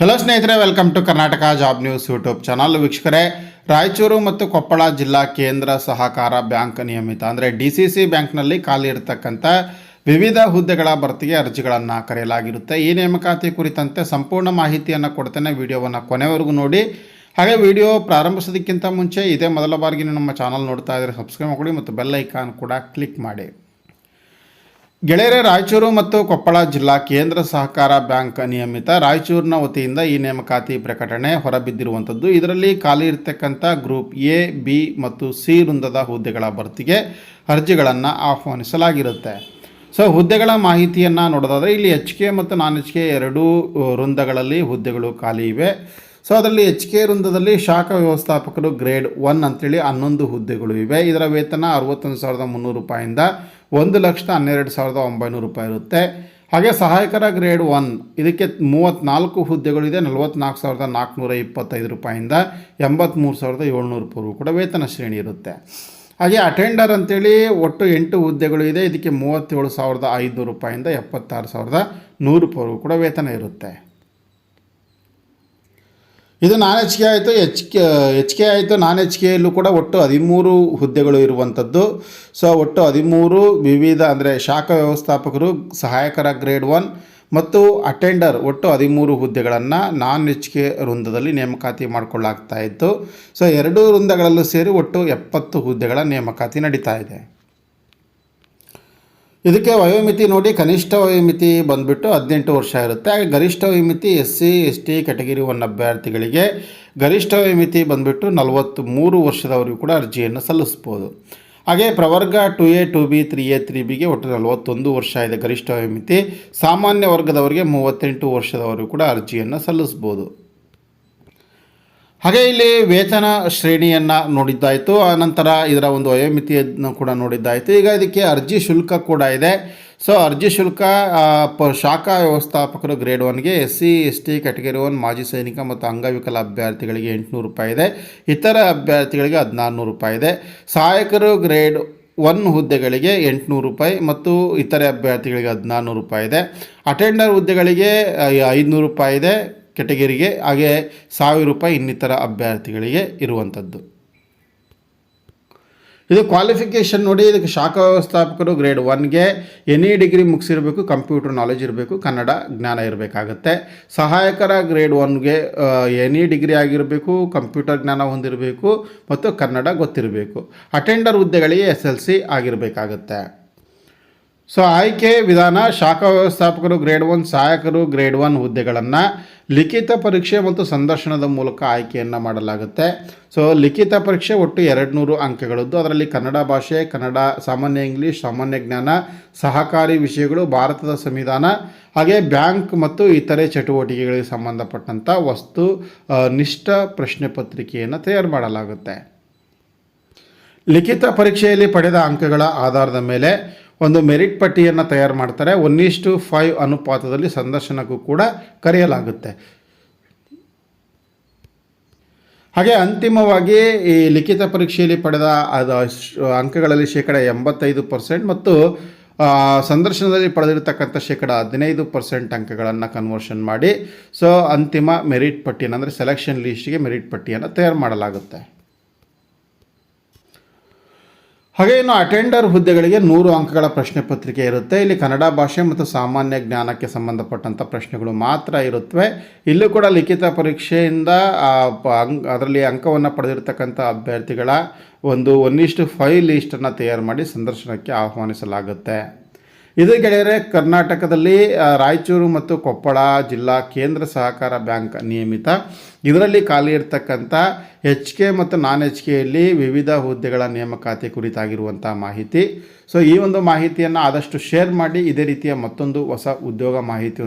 Hello ಸ್ನೇಹಿತರೆ welcome to Karnataka job news YouTube channel ವೀಕ್ಷಕರೇ, ರಾಯಚೂರು ಮತ್ತು ಕೊಪ್ಪಳ ಜಿಲ್ಲಾ ಕೇಂದ್ರ ಸಹಕಾರ ಬ್ಯಾಂಕ್ ನಿಯಮಿತ, ಅಂದರೆ ಡಿ ಸಿ ಸಿ ಬ್ಯಾಂಕ್ನಲ್ಲಿ ಖಾಲಿ ಇರತಕ್ಕಂಥ ವಿವಿಧ ಹುದ್ದೆಗಳ ಭರ್ತಿಗೆ ಅರ್ಜಿಗಳನ್ನು ಕರೆಯಲಾಗಿರುತ್ತೆ. ಈ ನೇಮಕಾತಿ ಕುರಿತಂತೆ ಸಂಪೂರ್ಣ ಮಾಹಿತಿಯನ್ನು ಕೊಡ್ತೇನೆ ವಿಡಿಯೋವನ್ನು ಕೊನೆವರೆಗೂ ನೋಡಿ. ಹಾಗೆ ವಿಡಿಯೋ ಪ್ರಾರಂಭಿಸೋದಕ್ಕಿಂತ ಮುಂಚೆ ಇದೇ ಮೊದಲ ಬಾರಿಗೆ ನಮ್ಮ ಚಾನಲ್ ನೋಡ್ತಾ ಇದ್ದರೆ ಸಬ್ಸ್ಕ್ರೈಬ್ ಮಾಡಿ ಮತ್ತು ಬೆಲ್ ಐಕಾನ್ ಕೂಡ ಕ್ಲಿಕ್ ಮಾಡಿ. ಗೆಳೆಯರೆ, ರಾಯಚೂರು ಮತ್ತು ಕೊಪ್ಪಳ ಜಿಲ್ಲಾ ಕೇಂದ್ರ ಸಹಕಾರ ಬ್ಯಾಂಕ್ ನಿಯಮಿತ ರಾಯಚೂರಿನ ವತಿಯಿಂದ ಈ ನೇಮಕಾತಿ ಪ್ರಕಟಣೆ ಹೊರಬಿದ್ದಿರುವಂಥದ್ದು. ಇದರಲ್ಲಿ ಖಾಲಿ ಇರತಕ್ಕಂಥ ಗ್ರೂಪ್ ಎ, ಬಿ ಮತ್ತು ಸಿ ವೃಂದದ ಹುದ್ದೆಗಳ ಭರ್ತಿಗೆ ಅರ್ಜಿಗಳನ್ನು ಆಹ್ವಾನಿಸಲಾಗಿರುತ್ತೆ. ಸೊ, ಹುದ್ದೆಗಳ ಮಾಹಿತಿಯನ್ನು ನೋಡೋದಾದರೆ, ಇಲ್ಲಿ ಎಚ್ ಕೆ ಮತ್ತು ನಾನ್ ಎಚ್ ಕೆ ಎರಡೂ ವೃಂದಗಳಲ್ಲಿ ಹುದ್ದೆಗಳು ಖಾಲಿ ಇವೆ. ಸೊ ಅದರಲ್ಲಿ ಎಚ್ ಕೆ ವೃಂದದಲ್ಲಿ ಶಾಖಾ ವ್ಯವಸ್ಥಾಪಕರು ಗ್ರೇಡ್ ಒನ್ ಅಂತೇಳಿ ಹನ್ನೊಂದು ಹುದ್ದೆಗಳು ಇವೆ. ಇದರ ವೇತನ ಅರವತ್ತೊಂದು ಸಾವಿರದ ಮುನ್ನೂರು ರೂಪಾಯಿಂದ ಒಂದು ಲಕ್ಷದ ಹನ್ನೆರಡು ಸಾವಿರದ ಒಂಬೈನೂರು ರೂಪಾಯಿ ಇರುತ್ತೆ. ಹಾಗೆ ಸಹಾಯಕರ ಗ್ರೇಡ್ ಒನ್ ಇದಕ್ಕೆ ಮೂವತ್ತ್ನಾಲ್ಕು ಹುದ್ದೆಗಳಿದೆ ನಲವತ್ತ್ನಾಲ್ಕು ಸಾವಿರದ ನಾಲ್ಕುನೂರ ಇಪ್ಪತ್ತೈದು ರೂಪಾಯಿಂದ ಎಂಬತ್ತ್ಮೂರು ಸಾವಿರದ ಏಳ್ನೂರು ಕೂಡ ವೇತನ ಶ್ರೇಣಿ ಇರುತ್ತೆ. ಹಾಗೆ ಅಟೆಂಡರ್ ಅಂತೇಳಿ ಒಟ್ಟು ಎಂಟು ಹುದ್ದೆಗಳು ಇದೆ. ಇದಕ್ಕೆ ಮೂವತ್ತೇಳು ಸಾವಿರದ ಐದುನೂರು ರೂಪಾಯಿಂದ ಎಪ್ಪತ್ತಾರು ಸಾವಿರದ ನೂರು ರೂಪಾಯಿ ಕೂಡ ವೇತನ ಇರುತ್ತೆ. ಇದು ನಾನ್ ಎಚ್ ಕೆ ಆಯಿತು ಎಚ್ ಕೆ ಎಚ್ ಕೆ ಆಯಿತು ನಾನ್ ಎಚ್ ಕೆಯಲ್ಲೂ ಕೂಡ ಒಟ್ಟು ಹದಿಮೂರು ಹುದ್ದೆಗಳು ಇರುವಂಥದ್ದು. ಸೊ ಒಟ್ಟು ಹದಿಮೂರು ವಿವಿಧ ಅಂದರೆ ಶಾಖಾ ವ್ಯವಸ್ಥಾಪಕರು, ಸಹಾಯಕರ ಗ್ರೇಡ್ ಒನ್ ಮತ್ತು ಅಟೆಂಡರ್ ಒಟ್ಟು ಹದಿಮೂರು ಹುದ್ದೆಗಳನ್ನು ನಾನ್ ಎಚ್ ಕೆ ವೃಂದದಲ್ಲಿ ನೇಮಕಾತಿ ಮಾಡಿಕೊಳ್ಳಾಗ್ತಾ ಇತ್ತು. ಸೊ ಎರಡೂ ವೃಂದಗಳಲ್ಲೂ ಸೇರಿ ಒಟ್ಟು ಎಪ್ಪತ್ತು ಹುದ್ದೆಗಳ ನೇಮಕಾತಿ ನಡೀತಾ ಇದೆ. ಇದಕ್ಕೆ ವಯೋಮಿತಿ ನೋಡಿ ಕನಿಷ್ಠ ವಯೋಮಿತಿ ಬಂದುಬಿಟ್ಟು ಹದಿನೆಂಟು ವರ್ಷ ಇರುತ್ತೆ. ಹಾಗೆ ಗರಿಷ್ಠ ವಯೋಮಿತಿ S C, S T category one ಅಭ್ಯರ್ಥಿಗಳಿಗೆ ಗರಿಷ್ಠ ವಯೋಮಿತಿ ಬಂದುಬಿಟ್ಟು ನಲವತ್ತು ಮೂರು ವರ್ಷದವರೆಗೂ ಕೂಡ ಅರ್ಜಿಯನ್ನು ಸಲ್ಲಿಸ್ಬೋದು. ಹಾಗೆ ಪ್ರವರ್ಗ two A, two B, three A, three ಬಿಗೆ ಒಟ್ಟು ನಲವತ್ತೊಂದು ವರ್ಷ ಇದೆ ಗರಿಷ್ಠ ವಯೋಮಿತಿ. ಸಾಮಾನ್ಯ ವರ್ಗದವರಿಗೆ ಮೂವತ್ತೆಂಟು ವರ್ಷದವರೆಗೂ ಕೂಡ ಅರ್ಜಿಯನ್ನು ಸಲ್ಲಿಸ್ಬೋದು. ಹಾಗೆ ಇಲ್ಲಿ ವೇತನ ಶ್ರೇಣಿಯನ್ನು ನೋಡಿದ್ದಾಯಿತು. ಆನಂತರ ಇದರ ಒಂದು ವಯೋಮಿತಿಯನ್ನು ಕೂಡ ನೋಡಿದ್ದಾಯಿತು. ಈಗ ಇದಕ್ಕೆ ಅರ್ಜಿ ಶುಲ್ಕ ಕೂಡ ಇದೆ. ಸೊ ಅರ್ಜಿ ಶುಲ್ಕ ಪ, ಶಾಖಾ ವ್ಯವಸ್ಥಾಪಕರು grade ಒನ್ಗೆ S C, S T, category one, ಮಾಜಿ ಸೈನಿಕ ಮತ್ತು ಅಂಗವಿಕಲ ಅಭ್ಯರ್ಥಿಗಳಿಗೆ ಎಂಟುನೂರು ರೂಪಾಯಿ ಇದೆ. ಇತರ ಅಭ್ಯರ್ಥಿಗಳಿಗೆ ಹದಿನಾರುನೂರು ರೂಪಾಯಿ ಇದೆ. ಸಹಾಯಕರು ಗ್ರೇಡ್ ಒನ್ ಹುದ್ದೆಗಳಿಗೆ ಎಂಟುನೂರು ರೂಪಾಯಿ ಮತ್ತು ಇತರೆ ಅಭ್ಯರ್ಥಿಗಳಿಗೆ ಹದಿನಾರುನೂರು ರೂಪಾಯಿ ಇದೆ. ಅಟೆಂಡರ್ ಹುದ್ದೆಗಳಿಗೆ ಐದುನೂರು ರೂಪಾಯಿ ಇದೆ. ಕೆಟಗರಿಗೆ, ಹಾಗೆ ಸಾವಿರ ರೂಪಾಯಿ ಇನ್ನಿತರ ಅಭ್ಯರ್ಥಿಗಳಿಗೆ ಇರುವಂಥದ್ದು. ಇದು ಕ್ವಾಲಿಫಿಕೇಷನ್ ನೋಡಿ, ಇದಕ್ಕೆ ಶಾಖಾ ವ್ಯವಸ್ಥಾಪಕರು ಗ್ರೇಡ್ ಒನ್ಗೆ ಎನಿ ಡಿಗ್ರಿ ಮುಗಿಸಿರಬೇಕು ಕಂಪ್ಯೂಟರ್ ನಾಲೆಜ್ ಇರಬೇಕು, ಕನ್ನಡ ಜ್ಞಾನ ಇರಬೇಕಾಗತ್ತೆ. ಸಹಾಯಕರ ಗ್ರೇಡ್ ಒನ್ಗೆ ಎನಿ ಡಿಗ್ರಿ ಆಗಿರಬೇಕು ಕಂಪ್ಯೂಟರ್ ಜ್ಞಾನ ಹೊಂದಿರಬೇಕು, ಮತ್ತು ಕನ್ನಡ ಗೊತ್ತಿರಬೇಕು. ಅಟೆಂಡರ್ ಹುದ್ದೆಗಳಿಗೆ ಎಸ್ ಎಲ್ ಸಿ ಆಗಿರಬೇಕಾಗತ್ತೆ. ಸೊ ಆಯ್ಕೆ ವಿಧಾನ ಶಾಖಾ ವ್ಯವಸ್ಥಾಪಕರು ಗ್ರೇಡ್ ಒನ್ ಸಹಾಯಕರು ಗ್ರೇಡ್ ಒನ್ ಹುದ್ದೆಗಳನ್ನು ಲಿಖಿತ ಪರೀಕ್ಷೆ ಮತ್ತು ಸಂದರ್ಶನದ ಮೂಲಕ ಆಯ್ಕೆಯನ್ನು ಮಾಡಲಾಗುತ್ತೆ. ಸೊ ಲಿಖಿತ ಪರೀಕ್ಷೆ ಒಟ್ಟು ಎರಡು ನೂರು ಅಂಕಗಳದ್ದು. ಅದರಲ್ಲಿ ಕನ್ನಡ ಭಾಷೆ, ಕನ್ನಡ, ಸಾಮಾನ್ಯ ಇಂಗ್ಲೀಷ್, ಸಾಮಾನ್ಯ ಜ್ಞಾನ, ಸಹಕಾರಿ ವಿಷಯಗಳು, ಭಾರತದ ಸಂವಿಧಾನ, ಹಾಗೆ ಬ್ಯಾಂಕ್ ಮತ್ತು ಇತರೆ ಚಟುವಟಿಕೆಗಳಿಗೆ ಸಂಬಂಧಪಟ್ಟಂಥ ವಸ್ತು ನಿಷ್ಠ ಪ್ರಶ್ನೆ ಪತ್ರಿಕೆಯನ್ನು ತಯಾರು ಮಾಡಲಾಗುತ್ತೆ. ಲಿಖಿತ ಪರೀಕ್ಷೆಯಲ್ಲಿ ಪಡೆದ ಅಂಕಗಳ ಆಧಾರದ ಮೇಲೆ ಒಂದು ಮೆರಿಟ್ ಪಟ್ಟಿಯನ್ನು ತಯಾರು ಮಾಡ್ತಾರೆ. ಒನ್ ಇಷ್ಟು ಫೈವ್ ಅನುಪಾತದಲ್ಲಿ ಸಂದರ್ಶನಕ್ಕೂ ಕೂಡ ಕರೆಯಲಾಗುತ್ತೆ. ಹಾಗೆ ಅಂತಿಮವಾಗಿ ಈ ಲಿಖಿತ ಪರೀಕ್ಷೆಯಲ್ಲಿ ಪಡೆದ ಅದು ಅಂಕಗಳಲ್ಲಿ ಶೇಕಡ ಎಂಬತ್ತೈದು ಪರ್ಸೆಂಟ್ ಮತ್ತು ಸಂದರ್ಶನದಲ್ಲಿ ಪಡೆದಿರತಕ್ಕಂಥ ಶೇಕಡ ಹದಿನೈದು ಪರ್ಸೆಂಟ್ ಅಂಕಗಳನ್ನು ಕನ್ವರ್ಷನ್ ಮಾಡಿ. ಸೊ ಅಂತಿಮ ಮೆರಿಟ್ ಪಟ್ಟಿಯನ್ನು ಅಂದರೆ ಸೆಲೆಕ್ಷನ್ ಲೀಸ್ಟಿಗೆ ಮೆರಿಟ್ ಪಟ್ಟಿಯನ್ನು ತಯಾರು ಮಾಡಲಾಗುತ್ತೆ. ಹಾಗೆ ಇನ್ನು ಅಟೆಂಡರ್ ಹುದ್ದೆಗಳಿಗೆ ನೂರು ಅಂಕಗಳ ಪ್ರಶ್ನೆ ಪತ್ರಿಕೆ ಇರುತ್ತೆ. ಇಲ್ಲಿ ಕನ್ನಡ ಭಾಷೆ ಮತ್ತು ಸಾಮಾನ್ಯ ಜ್ಞಾನಕ್ಕೆ ಸಂಬಂಧಪಟ್ಟಂಥ ಪ್ರಶ್ನೆಗಳು ಮಾತ್ರ ಇರುತ್ತವೆ ಇಲ್ಲೂ ಕೂಡ ಲಿಖಿತ ಪರೀಕ್ಷೆಯಿಂದ ಅದರಲ್ಲಿ ಅಂಕವನ್ನು ಪಡೆದಿರತಕ್ಕಂಥ ಅಭ್ಯರ್ಥಿಗಳ ಒಂದು ಒನ್ ಇಷ್ಟು ಫೈವ್ ಲೀಸ್ಟನ್ನು ತಯಾರು ಮಾಡಿ ಸಂದರ್ಶನಕ್ಕೆ ಆಹ್ವಾನಿಸಲಾಗುತ್ತೆ. ಇದು ಗೆಳೆಯರೆ, ಕರ್ನಾಟಕದಲ್ಲಿ ರಾಯಚೂರು ಮತ್ತು ಕೊಪ್ಪಳ ಜಿಲ್ಲಾ ಕೇಂದ್ರ ಸಹಕಾರ ಬ್ಯಾಂಕ್ ನಿಯಮಿತ. ಇದರಲ್ಲಿ ಖಾಲಿ ಇರ್ತಕ್ಕಂಥ ಎಚ್ ಕೆ ಮತ್ತು ನಾನ್ ಎಚ್ ಕೆಯಲ್ಲಿ ವಿವಿಧ ಹುದ್ದೆಗಳ ನೇಮಕಾತಿ ಕುರಿತಾಗಿರುವಂಥ ಮಾಹಿತಿ. ಸೊ ಈ ಒಂದು ಮಾಹಿತಿಯನ್ನು ಆದಷ್ಟು ಶೇರ್ ಮಾಡಿ, ಇದೇ ರೀತಿಯ ಮತ್ತೊಂದು ಹೊಸ ಉದ್ಯೋಗ ಮಾಹಿತಿ